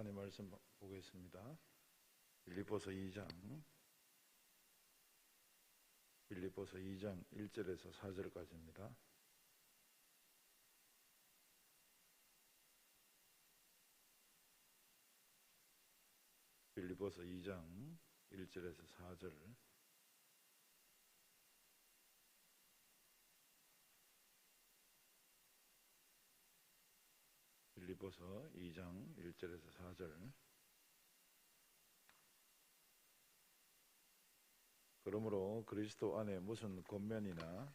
하나님 말씀 보겠습니다. 빌립보서 2장 빌립보서 2장 1절에서 4절까지입니다. 빌립보서 2장 1절에서 4절 빌립보서 2장 1절에서 4절. 그러므로 그리스도 안에 무슨 권면이나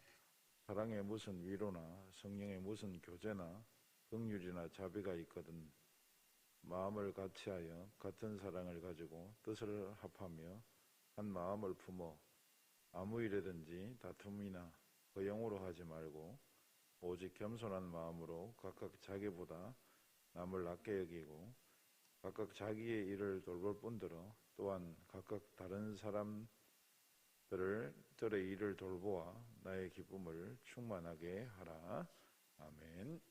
사랑의 무슨 위로나 성령의 무슨 교제나 긍휼이나 자비가 있거든 마음을 같이하여 같은 사랑을 가지고 뜻을 합하며 한 마음을 품어 아무 일에든지 다툼이나 허영으로 하지 말고 오직 겸손한 마음으로 각각 자기보다 남을 낮게 여기고 각각 자기의 일을 돌볼 뿐더러 또한 각각 다른 사람들을 들의 일을 돌보아 나의 기쁨을 충만하게 하라. 아멘.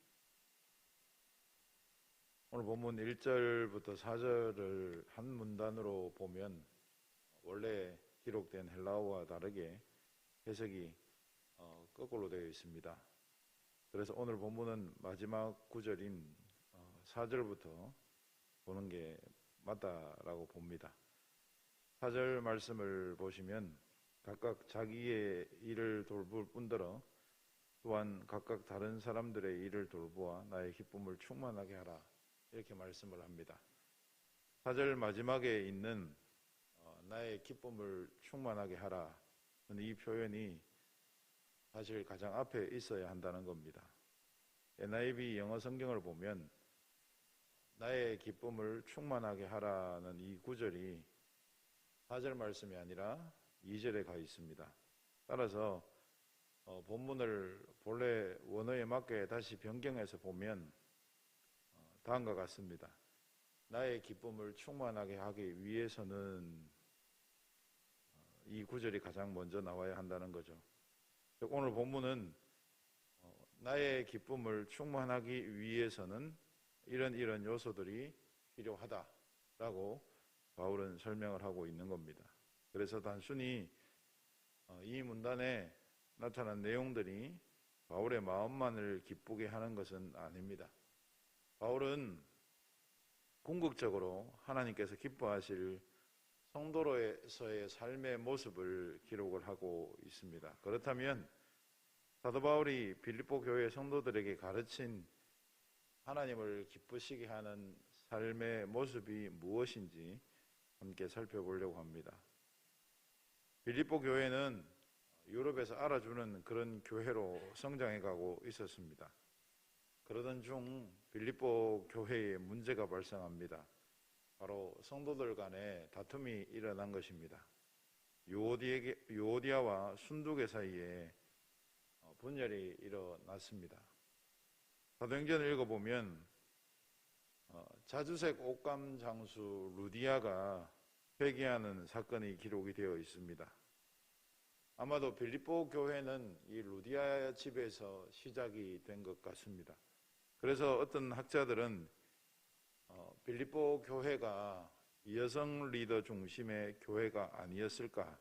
오늘 본문 1절부터 4절을 한 문단으로 보면 원래 기록된 헬라어와 다르게 해석이 어, 거꾸로 되어 있습니다. 그래서 오늘 본문은 마지막 구절인 4절부터 어, 보는 게 맞다라고 봅니다. 4절 말씀을 보시면 각각 자기의 일을 돌볼 뿐더러 또한 각각 다른 사람들의 일을 돌보아 나의 기쁨을 충만하게 하라. 이렇게 말씀을 합니다. 4절 마지막에 있는 어, 나의 기쁨을 충만하게 하라. 이 표현이 사실 가장 앞에 있어야 한다는 겁니다. NIV 영어 성경을 보면 나의 기쁨을 충만하게 하라는 이 구절이 4절 말씀이 아니라 2절에 가 있습니다. 따라서 어, 본문을 본래 원어에 맞게 다시 변경해서 보면 다음과 같습니다. 나의 기쁨을 충만하게 하기 위해서는 어, 이 구절이 가장 먼저 나와야 한다는 거죠. 오늘 본문은 어, 나의 기쁨을 충만하기 위해서는 이런 이런 요소들이 필요하다라고 바울은 설명을 하고 있는 겁니다. 그래서 단순히 어, 이 문단에 나타난 내용들이 바울의 마음만을 기쁘게 하는 것은 아닙니다. 바울은 궁극적으로 하나님께서 기뻐하실 성도로서의 삶의 모습을 기록을 하고 있습니다. 그렇다면 사도 바울이 빌립보 교회 성도들에게 가르친 하나님을 기쁘시게 하는 삶의 모습이 무엇인지 함께 살펴보려고 합니다. 빌립보 교회는 유럽에서 알아주는 그런 교회로 성장해 가고 있었습니다. 그러던 중 빌립보 교회에 문제가 발생합니다. 바로 성도들 간에 다툼이 일어난 것입니다. 요오디아와 순두계 사이에 어, 분열이 일어났습니다. 사도행전을 읽어보면 어, 자주색 옷감 장수 루디아가 회개하는 사건이 기록이 되어 있습니다. 아마도 빌립보 교회는 이 루디아 집에서 시작이 된 것 같습니다. 그래서 어떤 학자들은 어, 빌립보 교회가 여성 리더 중심의 교회가 아니었을까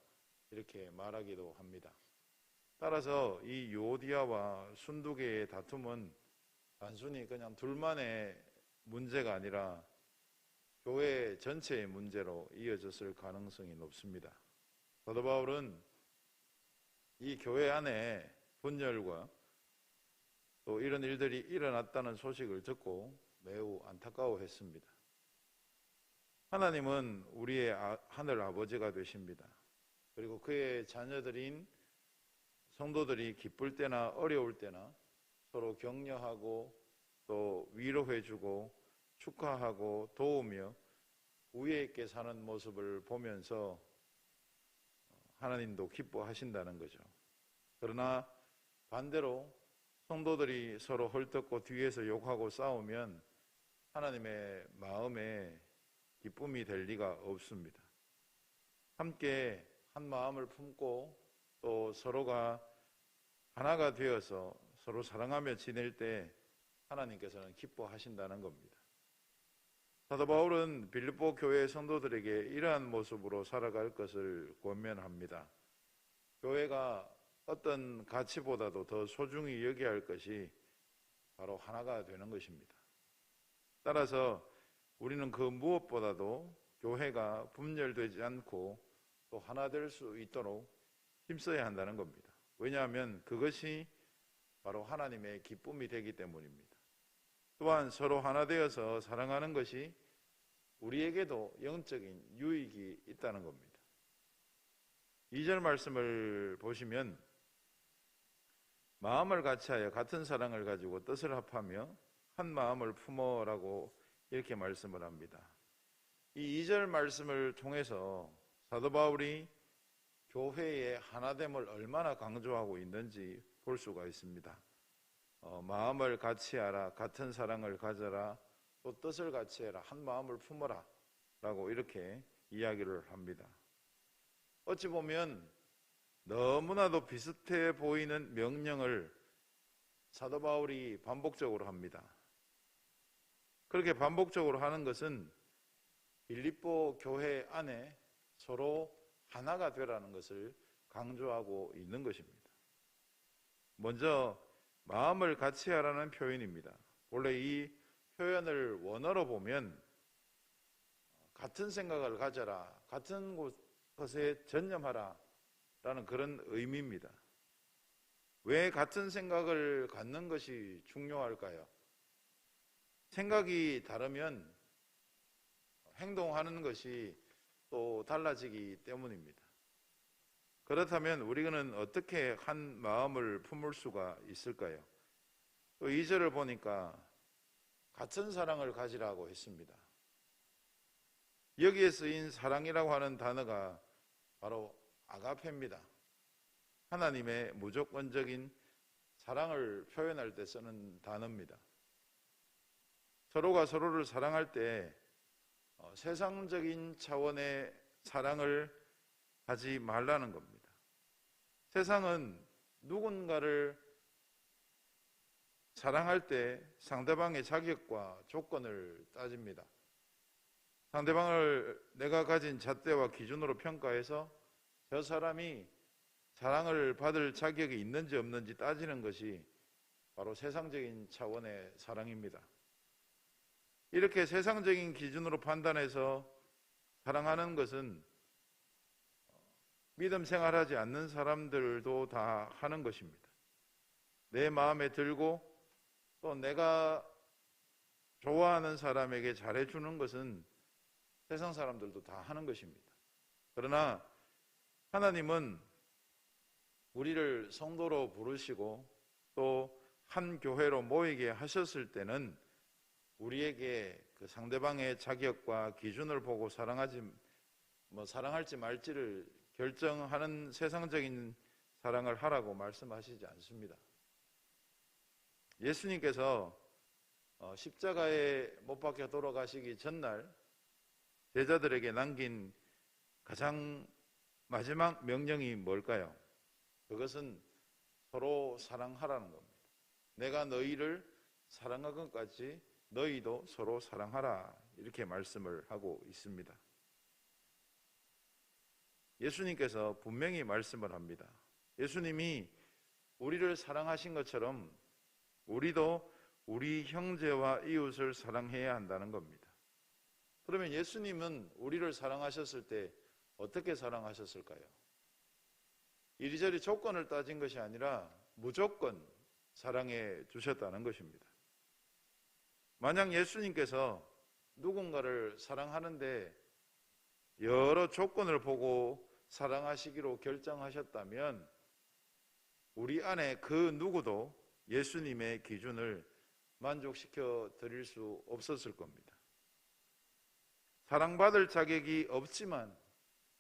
이렇게 말하기도 합니다. 따라서 이 요디아와 순두계의 다툼은 단순히 그냥 둘만의 문제가 아니라 교회 전체의 문제로 이어졌을 가능성이 높습니다. 사도 바울은 이 교회 안에 분열과 또 이런 일들이 일어났다는 소식을 듣고 매우 안타까워했습니다. 하나님은 우리의 아, 하늘 아버지가 되십니다. 그리고 그의 자녀들인 성도들이 기쁠 때나 어려울 때나 서로 격려하고 또 위로해주고 축하하고 도우며 우애 있게 사는 모습을 보면서 하나님도 기뻐하신다는 거죠. 그러나 반대로 성도들이 서로 헐뜯고 뒤에서 욕하고 싸우면 하나님의 마음에 기쁨이 될 리가 없습니다. 함께 한 마음을 품고 또 서로가 하나가 되어서 서로 사랑하며 지낼 때 하나님께서는 기뻐하신다는 겁니다. 사도 바울은 빌립보 교회 성도들에게 이러한 모습으로 살아갈 것을 권면합니다. 교회가 어떤 가치보다도 더 소중히 여겨야 할 것이 바로 하나가 되는 것입니다. 따라서 우리는 그 무엇보다도 교회가 분열되지 않고 또 하나 될 수 있도록 힘써야 한다는 겁니다. 왜냐하면 그것이 바로 하나님의 기쁨이 되기 때문입니다. 또한 서로 하나 되어서 사랑하는 것이 우리에게도 영적인 유익이 있다는 겁니다. 2절 말씀을 보시면 마음을 같이하여 같은 사랑을 가지고 뜻을 합하며 한 마음을 품어라고 이렇게 말씀을 합니다. 이 2절 말씀을 통해서 사도 바울이 교회의 하나됨을 얼마나 강조하고 있는지 볼 수가 있습니다. 어, 마음을 같이 하라, 같은 사랑을 가져라, 또 뜻을 같이 해라, 한 마음을 품어라, 라고 이렇게 이야기를 합니다. 어찌 보면 너무나도 비슷해 보이는 명령을 사도 바울이 반복적으로 합니다. 그렇게 반복적으로 하는 것은 빌립보 교회 안에 서로 하나가 되라는 것을 강조하고 있는 것입니다. 먼저 마음을 같이 하라는 표현입니다. 원래 이 표현을 원어로 보면 같은 생각을 가져라, 같은 것에 전념하라 라는 그런 의미입니다. 왜 같은 생각을 갖는 것이 중요할까요? 생각이 다르면 행동하는 것이 또 달라지기 때문입니다. 그렇다면 우리는 어떻게 한 마음을 품을 수가 있을까요? 또 2절을 보니까 같은 사랑을 가지라고 했습니다. 여기에 쓰인 사랑이라고 하는 단어가 바로 아가페입니다. 하나님의 무조건적인 사랑을 표현할 때 쓰는 단어입니다. 서로가 서로를 사랑할 때 어, 세상적인 차원의 사랑을 하지 말라는 겁니다. 세상은 누군가를 사랑할 때 상대방의 자격과 조건을 따집니다. 상대방을 내가 가진 잣대와 기준으로 평가해서 저 사람이 사랑을 받을 자격이 있는지 없는지 따지는 것이 바로 세상적인 차원의 사랑입니다. 이렇게 세상적인 기준으로 판단해서 사랑하는 것은 믿음 생활하지 않는 사람들도 다 하는 것입니다. 내 마음에 들고 또 내가 좋아하는 사람에게 잘해주는 것은 세상 사람들도 다 하는 것입니다. 그러나 하나님은 우리를 성도로 부르시고 또 한 교회로 모이게 하셨을 때는 우리에게 그 상대방의 자격과 기준을 보고 사랑하지 뭐 사랑할지 말지를 결정하는 세상적인 사랑을 하라고 말씀하시지 않습니다. 예수님께서 어, 십자가에 못 박혀 돌아가시기 전날 제자들에게 남긴 가장 마지막 명령이 뭘까요? 그것은 서로 사랑하라는 겁니다. 내가 너희를 사랑한 것까지 너희도 서로 사랑하라. 이렇게 말씀을 하고 있습니다. 예수님께서 분명히 말씀을 합니다. 예수님이 우리를 사랑하신 것처럼 우리도 우리 형제와 이웃을 사랑해야 한다는 겁니다. 그러면 예수님은 우리를 사랑하셨을 때 어떻게 사랑하셨을까요? 이리저리 조건을 따진 것이 아니라 무조건 사랑해 주셨다는 것입니다. 만약 예수님께서 누군가를 사랑하는데 여러 조건을 보고 사랑하시기로 결정하셨다면 우리 안에 그 누구도 예수님의 기준을 만족시켜 드릴 수 없었을 겁니다. 사랑받을 자격이 없지만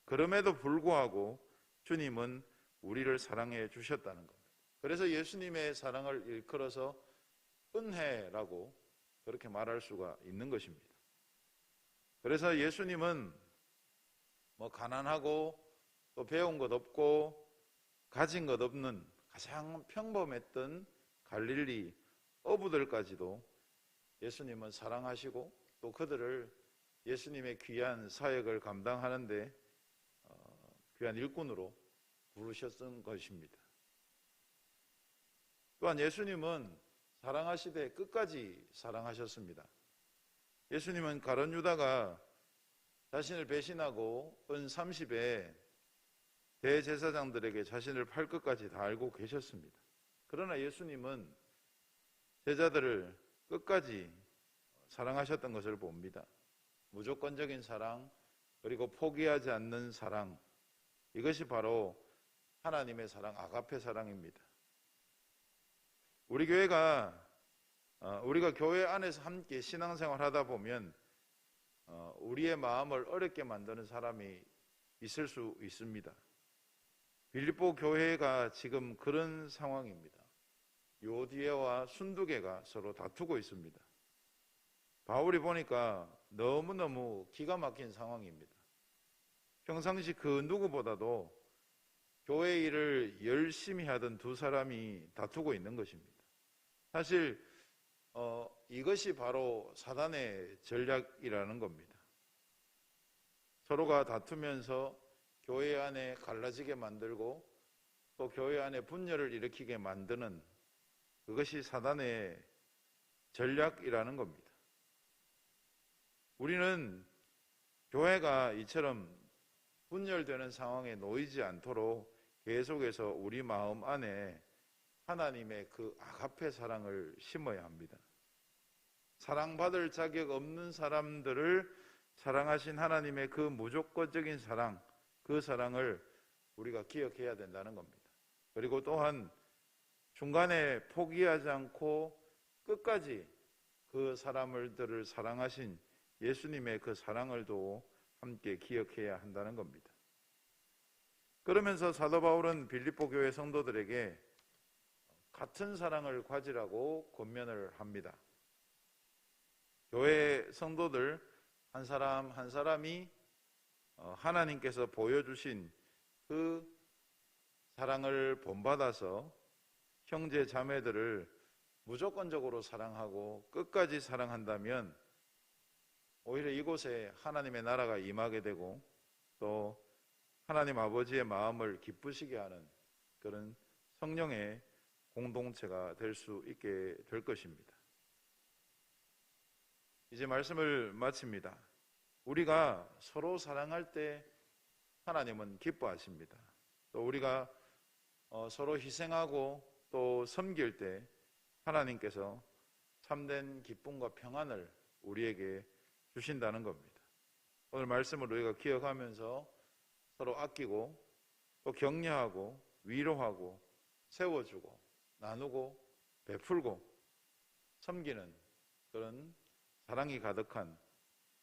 그럼에도 불구하고 주님은 우리를 사랑해 주셨다는 겁니다. 그래서 예수님의 사랑을 일컬어서 은혜라고 그렇게 말할 수가 있는 것입니다. 그래서 예수님은 뭐 가난하고 또 배운 것 없고 가진 것 없는 가장 평범했던 갈릴리 어부들까지도 예수님은 사랑하시고 또 그들을 예수님의 귀한 사역을 감당하는데 어, 귀한 일꾼으로 부르셨던 것입니다. 또한 예수님은 사랑하시되 끝까지 사랑하셨습니다. 예수님은 가론 유다가 자신을 배신하고 은 30에 대제사장들에게 자신을 팔 것까지 다 알고 계셨습니다. 그러나 예수님은 제자들을 끝까지 사랑하셨던 것을 봅니다. 무조건적인 사랑, 그리고 포기하지 않는 사랑, 이것이 바로 하나님의 사랑, 아가페 사랑입니다. 우리 교회가 어, 우리가 교회 안에서 함께 신앙생활 하다 보면 어, 우리의 마음을 어렵게 만드는 사람이 있을 수 있습니다. 빌립보 교회가 지금 그런 상황입니다. 요디에와 순두개가 서로 다투고 있습니다. 바울이 보니까 너무너무 기가 막힌 상황입니다. 평상시 그 누구보다도 교회 일을 열심히 하던 두 사람이 다투고 있는 것입니다. 사실 어, 이것이 바로 사단의 전략이라는 겁니다. 서로가 다투면서 교회 안에 갈라지게 만들고 또 교회 안에 분열을 일으키게 만드는 그것이 사단의 전략이라는 겁니다. 우리는 교회가 이처럼 분열되는 상황에 놓이지 않도록 계속해서 우리 마음 안에 하나님의 그 아가페 사랑을 심어야 합니다. 사랑받을 자격 없는 사람들을 사랑하신 하나님의 그 무조건적인 사랑, 그 사랑을 우리가 기억해야 된다는 겁니다. 그리고 또한 중간에 포기하지 않고 끝까지 그 사람들을 사랑하신 예수님의 그 사랑을 도 함께 기억해야 한다는 겁니다. 그러면서 사도 바울은 빌립보 교회 성도들에게 같은 사랑을 가지라고 권면을 합니다. 교회 성도들 한 사람 한 사람이 어, 하나님께서 보여주신 그 사랑을 본받아서 형제 자매들을 무조건적으로 사랑하고 끝까지 사랑한다면 오히려 이곳에 하나님의 나라가 임하게 되고 또 하나님 아버지의 마음을 기쁘시게 하는 그런 성령의 공동체가 될 수 있게 될 것입니다. 이제 말씀을 마칩니다. 우리가 서로 사랑할 때 하나님은 기뻐하십니다. 또 우리가 어, 서로 희생하고 또 섬길 때 하나님께서 참된 기쁨과 평안을 우리에게 주신다는 겁니다. 오늘 말씀을 우리가 기억하면서 서로 아끼고 또 격려하고 위로하고 세워주고 나누고 베풀고 섬기는 그런 사랑이 가득한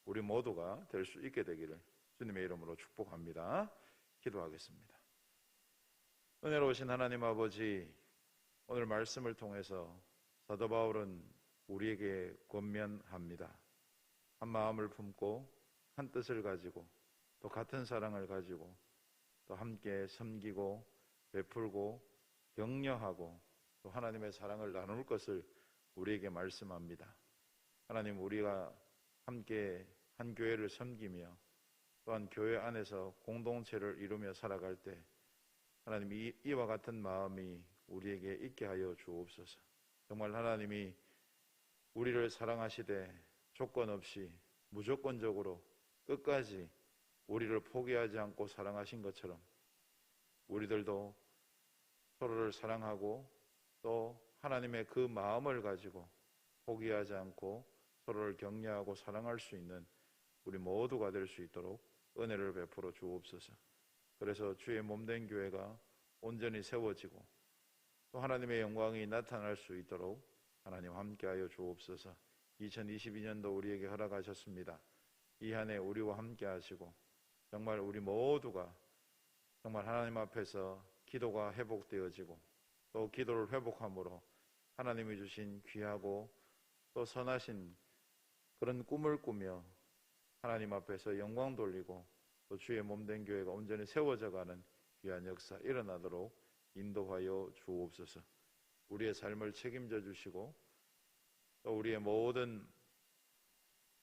우리 모두가 될 수 있게 되기를 주님의 이름으로 축복합니다. 기도하겠습니다. 은혜로우신 하나님 아버지, 오늘 말씀을 통해서 사도 바울은 우리에게 권면합니다. 한 마음을 품고 한 뜻을 가지고 또 같은 사랑을 가지고 또 함께 섬기고 베풀고 격려하고 또 하나님의 사랑을 나눌 것을 우리에게 말씀합니다. 하나님 우리가 함께 한 교회를 섬기며 또한 교회 안에서 공동체를 이루며 살아갈 때 하나님 이, 이와 같은 마음이 우리에게 있게 하여 주옵소서. 정말 하나님이 우리를 사랑하시되 조건 없이 무조건적으로 끝까지 우리를 포기하지 않고 사랑하신 것처럼 우리들도 서로를 사랑하고 또 하나님의 그 마음을 가지고 포기하지 않고 서로를 격려하고 사랑할 수 있는 우리 모두가 될 수 있도록 은혜를 베풀어 주옵소서. 그래서 주의 몸된 교회가 온전히 세워지고 또 하나님의 영광이 나타날 수 있도록 하나님 함께하여 주옵소서. 2022년도 우리에게 허락하셨습니다. 이 한 해 우리와 함께 하시고 정말 우리 모두가 정말 하나님 앞에서 기도가 회복되어지고 또 기도를 회복함으로 하나님이 주신 귀하고 또 선하신 그런 꿈을 꾸며 하나님 앞에서 영광 돌리고 또 주의 몸된 교회가 온전히 세워져 가는 귀한 역사 일어나도록 인도하여 주옵소서. 우리의 삶을 책임져 주시고 또 우리의 모든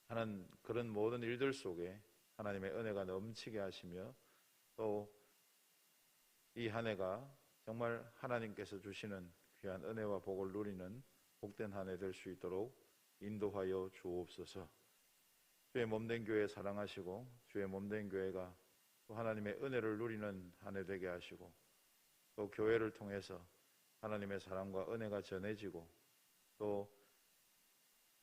하는 그런 모든 일들 속에 하나님의 은혜가 넘치게 하시며 또 이 한 해가 정말 하나님께서 주시는 귀한 은혜와 복을 누리는 복된 한 해 될 수 있도록 인도하여 주옵소서. 주의 몸된 교회 사랑하시고 주의 몸된 교회가 또 하나님의 은혜를 누리는 한 해 되게 하시고 또 교회를 통해서 하나님의 사랑과 은혜가 전해지고 또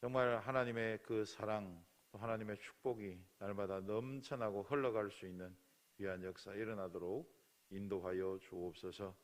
정말 하나님의 그 사랑 또 하나님의 축복이 날마다 넘쳐나고 흘러갈 수 있는 귀한 역사 일어나도록 인도하여 주옵소서.